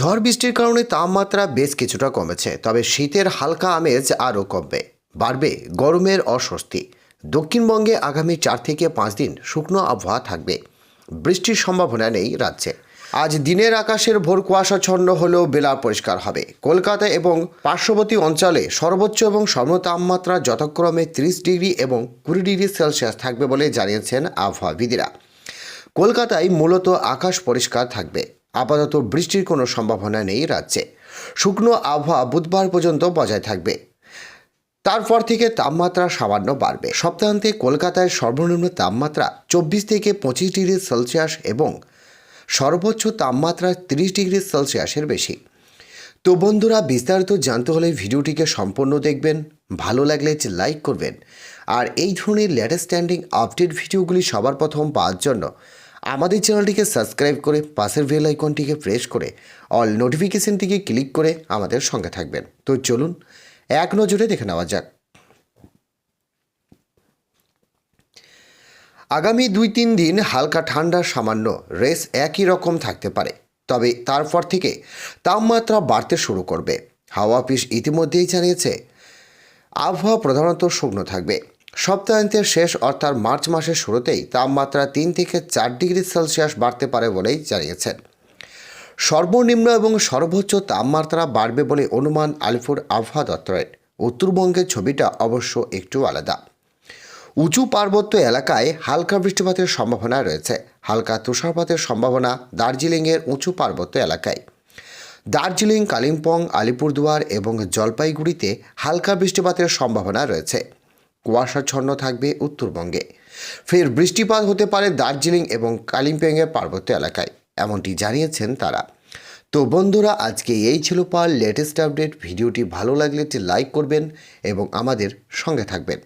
ঝড় বৃষ্টির কারণে তাপমাত্রা বেশ কিছুটা কমেছে, তবে শীতের হালকা আমেজ আরও কমবে, বাড়বে গরমের অস্বস্তি। দক্ষিণবঙ্গে আগামী চার থেকে পাঁচ দিন শুকনো আবহাওয়া থাকবে, বৃষ্টির সম্ভাবনা নেই রাজ্যে। আজ দিনের আকাশের ভোর কুয়াশাচ্ছন্ন হলেও বেলা পরিষ্কার হবে। কলকাতা এবং পার্শ্ববর্তী অঞ্চলে সর্বোচ্চ এবং সর্ব তাপমাত্রা যথাক্রমে তিরিশ ডিগ্রি এবং কুড়ি ডিগ্রি সেলসিয়াস থাকবে বলে জানিয়েছেন আবহাওয়াবিদিরা। কলকাতায় মূলত আকাশ পরিষ্কার থাকবে। আপাতত বৃষ্টির কোনো সম্ভাবনা নেই রাজ্যে। শুকনো আবহাওয়া বুধবার পর্যন্ত বজায় থাকবে। তারপর থেকে তাপমাত্রা সামান্য বাড়বে। সপ্তাহান্তে কলকাতায় সর্বনিম্ন তাপমাত্রা চব্বিশ থেকে পঁচিশ ডিগ্রি সেলসিয়াস এবং সর্বোচ্চ তাপমাত্রা তিরিশ ডিগ্রি সেলসিয়াসের বেশি। তো বন্ধুরা, বিস্তারিত জানতে হলে ভিডিওটিকে সম্পূর্ণ দেখবেন, ভালো লাগলে লাইক করবেন। আর এই ধরনের লেটেস্ট স্ট্যান্ডিং আপডেট ভিডিওগুলি সবার প্রথম পাওয়ার জন্য আমাদের চ্যানেলটিকে সাবস্ক্রাইব করে পাশের বেল আইকনটিকে প্রেস করে অল নোটিফিকেশনটিকে ক্লিক করে আমাদের সঙ্গে থাকবেন। তো চলুন, এক নজরে দেখে নেওয়া যাক। আগামী দুই তিন দিন হালকা ঠান্ডা সামান্য, রেস একই রকম থাকতে পারে। তবে তারপর থেকে তাপমাত্রা বাড়তে শুরু করবে। হাওয়া অফিস ইতিমধ্যেই জানিয়েছে, আবহাওয়া প্রধানত শুকনো থাকবে। সপ্তাহান্তের শেষ অর্থাৎ মার্চ মাসের শুরুতেই তাপমাত্রা তিন থেকে চার ডিগ্রি সেলসিয়াস বাড়তে পারে বলেই জানিয়েছেন। সর্বনিম্ন এবং সর্বোচ্চ তাপমাত্রা বাড়বে বলে অনুমান আলিপুর আবহাওয়া দপ্তরের। উত্তরবঙ্গের ছবিটা অবশ্য একটু আলাদা। উঁচু পার্বত্য এলাকায় হালকা বৃষ্টিপাতের সম্ভাবনা রয়েছে। হালকা তুষারপাতের সম্ভাবনা দার্জিলিংয়ের উঁচু পার্বত্য এলাকায়। দার্জিলিং, কালিম্পং, আলিপুরদুয়ার এবং জলপাইগুড়িতে হালকা বৃষ্টিপাতের সম্ভাবনা রয়েছে। কুয়াশাচ্ছন্ন থাকবে উত্তরবঙ্গে। ফের বৃষ্টিপাত হতে পারে দার্জিলিং এবং কালিম্পংয়ের পার্বত্য এলাকায়, এমনটি জানিয়েছেন তারা। তো বন্ধুরা, আজকে এই ছিল পার লেটেস্ট আপডেট। ভিডিওটি ভালো লাগলে একটি লাইক করবেন এবং আমাদের সঙ্গে থাকবেন।